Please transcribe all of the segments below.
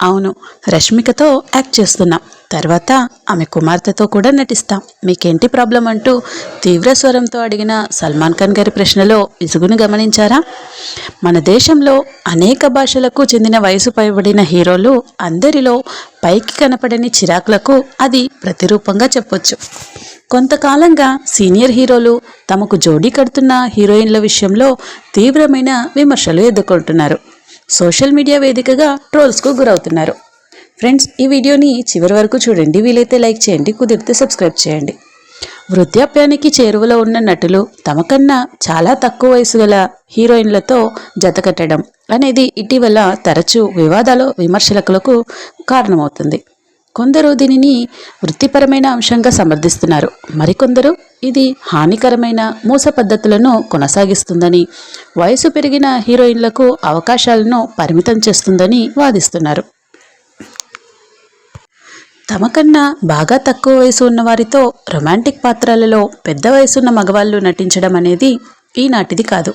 అవును రష్మికతో యాక్ట్ చేస్తున్నాం. తర్వాత ఆమె కుమార్తెతో కూడా నటిస్తాం. మీకేంటి ప్రాబ్లం అంటూ తీవ్ర స్వరంతో అడిగిన సల్మాన్ ఖాన్ గారి ప్రశ్నలో విసుగును గమనించారా? మన దేశంలో అనేక భాషలకు చెందిన వయసు పైబడిన హీరోలు అందరిలో పైకి కనపడని చిరాకులకు అది ప్రతిరూపంగా చెప్పొచ్చు. కొంతకాలంగా సీనియర్ హీరోలు తమకు జోడీ కడుతున్న హీరోయిన్ల విషయంలో తీవ్రమైన విమర్శలు ఎదుర్కొంటున్నారు. సోషల్ మీడియా వేదికగా ట్రోల్స్కు గురవుతున్నారు. ఫ్రెండ్స్ ఈ వీడియోని చివరి వరకు చూడండి. వీలైతే లైక్ చేయండి కుదిరితే సబ్స్క్రైబ్ చేయండి. వృద్ధాప్యానికి చేరువలో ఉన్న నటులు తమకన్నా చాలా తక్కువ వయసు గల హీరోయిన్లతో జతకట్టడం అనేది ఇటీవల తరచూ వివాదాలు విమర్శలకు కారణమవుతుంది. కొందరు దీనిని వృత్తిపరమైన అంశంగా సమర్థిస్తున్నారు. మరికొందరు ఇది హానికరమైన మూస పద్ధతులను కొనసాగిస్తుందని వయసు పెరిగిన హీరోయిన్లకు అవకాశాలను పరిమితం చేస్తుందని వాదిస్తున్నారు. తమకన్నా బాగా తక్కువ వయసు ఉన్నవారితో రొమాంటిక్ పాత్రలలో పెద్ద వయసున్న మగవాళ్ళు నటించడం అనేది ఈనాటిది కాదు.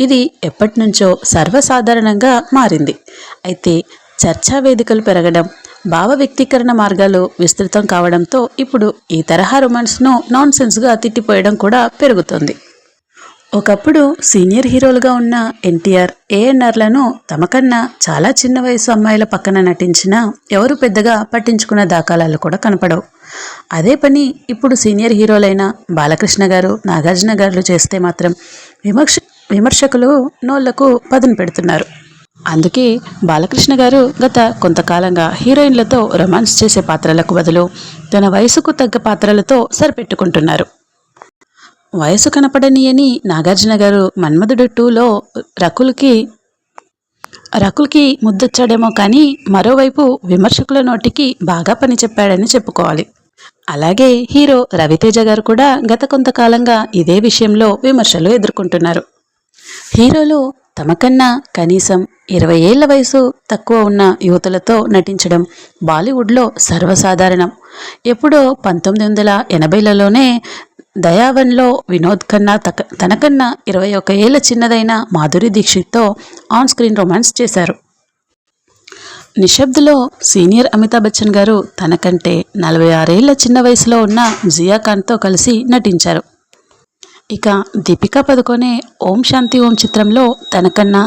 ఇది ఎప్పటి నుంచో సర్వసాధారణంగా మారింది. అయితే చర్చా వేదికలు పెరగడం భావ వ్యక్తీకరణ మార్గాలు విస్తృతం కావడంతో ఇప్పుడు ఈ తరహా రొమాన్స్ను నాన్ సెన్స్గా తిట్టిపోయడం కూడా పెరుగుతుంది. ఒకప్పుడు సీనియర్ హీరోలుగా ఉన్న ఎన్టీఆర్ ఏఎన్ఆర్లను తమకన్నా చాలా చిన్న వయసు అమ్మాయిల పక్కన నటించినా ఎవరు పెద్దగా పట్టించుకున్న దాఖలాలు కూడా కనపడవు. అదే పని ఇప్పుడు సీనియర్ హీరోలైన బాలకృష్ణ గారు నాగార్జున గారు చేస్తే మాత్రం విమర్శ విమర్శకులు నోళ్ళకు పదును పెడుతున్నారు. అందుకే బాలకృష్ణ గారు గత కొంతకాలంగా హీరోయిన్లతో రొమాన్స్ చేసే పాత్రలకు బదులు తన వయసుకు తగ్గ పాత్రలతో సరిపెట్టుకుంటున్నారు. వయసు కనపడనీయని నాగార్జున గారు మన్మధుడు టూలో రకుల్కి రకుల్కి ముద్దొచ్చాడేమో కానీ మరోవైపు విమర్శకుల నోటికి బాగా పని చెప్పాడని చెప్పుకోవాలి. అలాగే హీరో రవితేజ గారు కూడా గత కొంతకాలంగా ఇదే విషయంలో విమర్శలు ఎదుర్కొంటున్నారు. హీరోలు తమకన్నా కనీసం ఇరవై ఏళ్ళ వయసు తక్కువ ఉన్న యువతులతో నటించడం బాలీవుడ్లో సర్వసాధారణం. ఎప్పుడో పంతొమ్మిది వందల ఎనభైలలోనే దయావన్లో వినోద్ ఖన్నా తక తనకన్నా ఇరవై ఒక ఏళ్ళ చిన్నదైన మాధురి దీక్షిత్తో ఆన్ స్క్రీన్ రొమాన్స్ చేశారు. నిశ్శబ్దలో సీనియర్ అమితాబ్ బచ్చన్ గారు తనకంటే నలభై ఆరేళ్ళ చిన్న వయసులో ఉన్న జియా ఖాన్తో కలిసి నటించారు. ఇక దీపికా పదుకొనే ఓం శాంతి ఓం చిత్రంలో తనకన్నా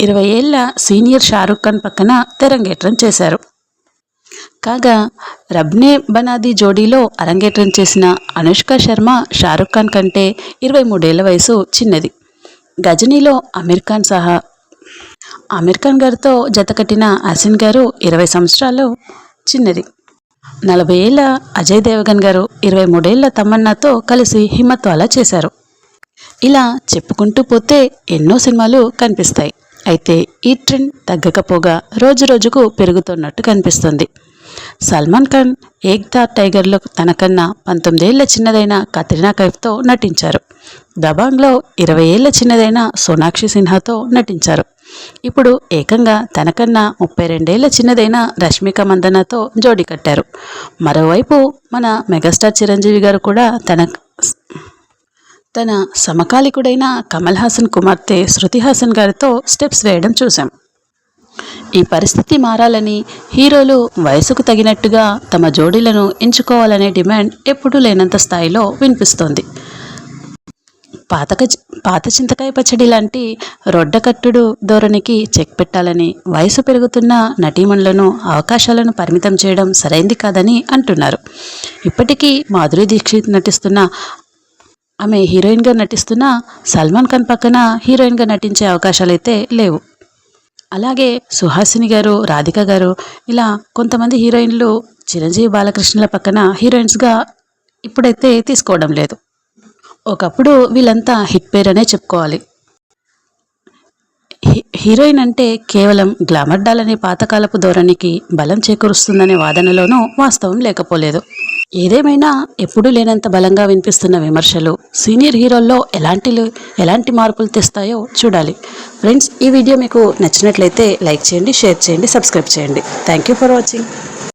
ఇరవై ఏళ్ళ సీనియర్ షారుఖ్ ఖాన్ పక్కన తెరంగేట్రం చేశారు. కాగా రబ్నే బనాది జోడీలో అరంగేట్రం చేసిన అనుష్క శర్మ షారుఖ్ ఖాన్ కంటే ఇరవై మూడేళ్ళ వయసు చిన్నది. గజనీలో అమీర్ ఖాన్ సహా అమీర్ ఖాన్ గారితో జతకట్టిన అసిన్ గారు ఇరవై సంవత్సరాలు చిన్నది. నలభై ఏళ్ళ అజయ్ దేవగన్ గారు ఇరవై మూడేళ్ళ తమన్నాతో కలిసి హిమత్వాలా చేశారు. ఇలా చెప్పుకుంటూ పోతే ఎన్నో సినిమాలు కనిపిస్తాయి. అయితే ఈ ట్రెండ్ తగ్గకపోగా రోజు రోజుకు పెరుగుతున్నట్టు కనిపిస్తుంది. సల్మాన్ ఖాన్ ఏక్దా టైగర్లో తనకన్నా పంతొమ్మిదేళ్ళ చిన్నదైన కత్రినా కైఫ్తో నటించారు. దబాంగ్లో ఇరవై ఏళ్ళ చిన్నదైన సోనాక్షి సిన్హాతో నటించారు. ఇప్పుడు ఏకంగా తనకన్నా ముప్పై రెండేళ్ళ చిన్నదైన రష్మిక మందనతో జోడి కట్టారు. మరోవైపు మన మెగాస్టార్ చిరంజీవి గారు కూడా తన తన సమకాలికుడైన కమల్ హాసన్ కుమార్తె శృతి హాసన్ గారితో స్టెప్స్ వేయడం చూశాం. ఈ పరిస్థితి మారాలని హీరోలు వయసుకు తగినట్టుగా తమ జోడీలను ఎంచుకోవాలనే డిమాండ్ ఎప్పుడూ లేనంత స్థాయిలో వినిపిస్తోంది. పాతక పాత చింతకాయ పచ్చడి లాంటి రొడ్డకట్టుడు ధోరణికి చెక్ పెట్టాలని వయసు పెరుగుతున్న నటీమణులను అవకాశాలను పరిమితం చేయడం సరైంది కాదని అంటున్నారు. ఇప్పటికీ మాధురి దీక్షిత్ నటిస్తున్న ఆమె హీరోయిన్గా నటిస్తున్న సల్మాన్ ఖాన్ పక్కన హీరోయిన్గా నటించే అవకాశాలు అయితే లేవు. అలాగే సుహాసిని గారు రాధిక గారు ఇలా కొంతమంది హీరోయిన్లు చిరంజీవి బాలకృష్ణల పక్కన హీరోయిన్స్గా ఇప్పుడైతే తీసుకోవడం లేదు. ఒకప్పుడు వీళ్ళంతా హిట్ పేర్ అనే చెప్పుకోవాలి హీరోయిన్ అంటే కేవలం గ్లామర్ డాల్ అనే పాతకాలపు ధోరణికి బలం చేకూరుస్తుందనే వాదనలోనూ వాస్తవం లేకపోలేదు. ఏదేమైనా ఎప్పుడూ లేనంత బలంగా వినిపిస్తున్న విమర్శలు సీనియర్ హీరోల్లో ఎలాంటి ఎలాంటి మార్పులు తెస్తాయో చూడాలి. ఫ్రెండ్స్ ఈ వీడియో మీకు నచ్చినట్లయితే లైక్ చేయండి షేర్ చేయండి సబ్స్క్రైబ్ చేయండి. Thank you for watching.